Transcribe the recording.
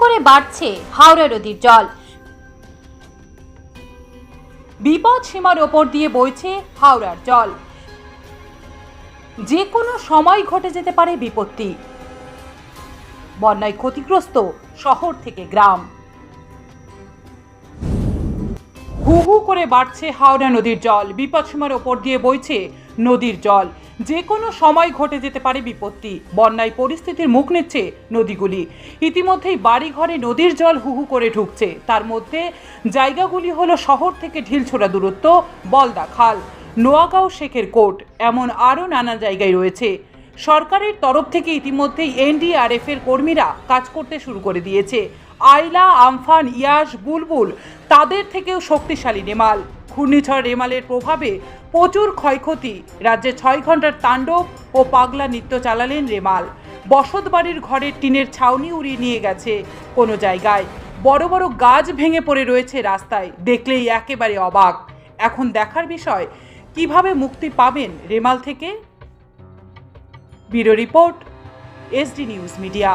করে বাড়ছে হাওড়া নদীর জল। বিপদ সীমার ওপর দিয়ে বইছে হাওড়ার জল। যে কোনো সময় ঘটে যেতে পারে বিপত্তি। বন্যায় ক্ষতিগ্রস্ত শহর থেকে গ্রাম। হু হু করে বাড়ছে হাওড়া নদীর জল। বিপদসীমার ওপর দিয়ে বইছে নদীর জল। যে কোনো সময় ঘটে যেতে পারে বিপত্তি। বন্যায় পরিস্থিতির মুখ নিচ্ছে নদীগুলি। ইতিমধ্যেই বাড়িঘরে নদীর জল হু হু করে ঢুকছে। তার মধ্যে জায়গাগুলি হলো শহর থেকে ঢিলছোড়া দূরত্ব, বলদা খাল, নোয়াগাঁও শেখের কোট এমন আরও নানা জায়গায় রয়েছে। সরকারের তরফ থেকে ইতিমধ্যেই এনডিআরএফ এর কর্মীরা কাজ করতে শুরু করে দিয়েছে। আইলা, আমফান ইয়াস বুলবুল, তাদের থেকেও শক্তিশালী রেমাল। ঘূর্ণিঝড় রেমালের প্রভাবে প্রচুর ক্ষয়ক্ষতি। রাজ্যে ছয় ঘণ্টার তাণ্ডব ও পাগলা নৃত্য চালালেন রেমাল। বসত বাড়ির ঘরের টিনের ছাউনি উড়িয়ে নিয়ে গেছে কোনো জায়গায়। বড় বড় গাছ ভেঙে পড়ে রয়েছে রাস্তায়। দেখলেই একেবারে অবাক। এখন দেখার বিষয়, কীভাবে মুক্তি পাবেন রেমাল থেকে? Bureau report S D news media.